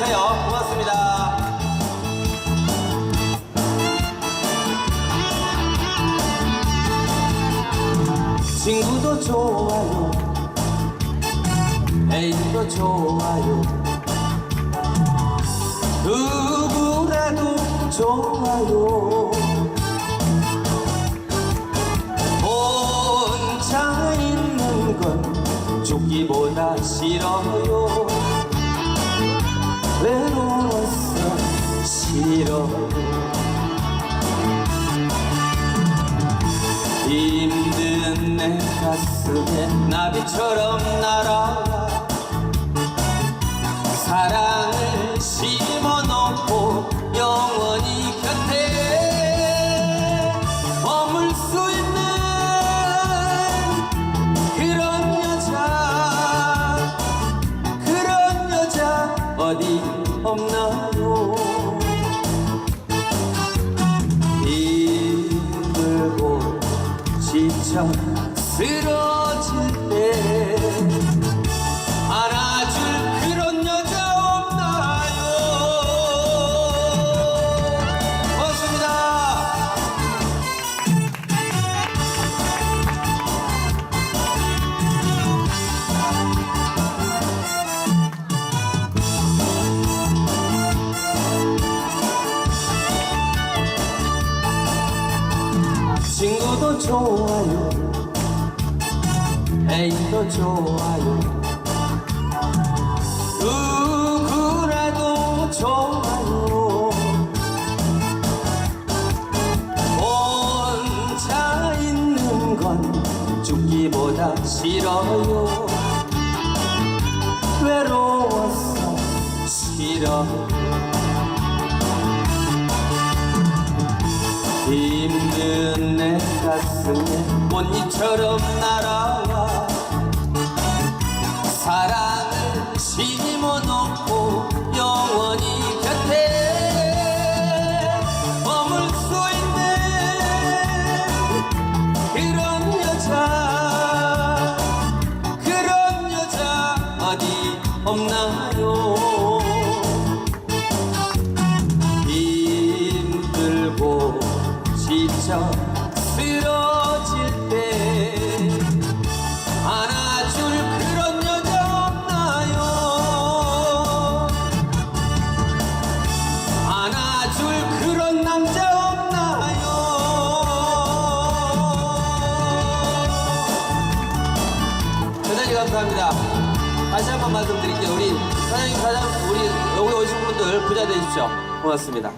되세요. 고맙습니다. 친구도 좋아요. 애인도 좋아요. 누구라도 좋아요. 혼자 있는 건 죽기보다 싫어요. 외로워서 싫어요. 힘든 내 가슴에 나비처럼 날아와 사랑을 심 어디 없나요? 힘들고 지쳐 쓰러질 때 친구도 좋아요. 애인도 좋아요. 누구라도 좋아요. 혼자 있는 건 죽기보다 싫어요. 외로워서 싫어요 힘든 내 가슴에 꽃잎처럼 날아와 사랑을 심어 놓고 영원히 곁에 머물 수 있는 그런 여자 그런 여자 어디 없나요? 힘들고 지쳐 감사합니다. 다시 한 번 말씀드릴게요. 우리 사장님 사장 우리 여기 오신 분들 부자 되십시오. 고맙습니다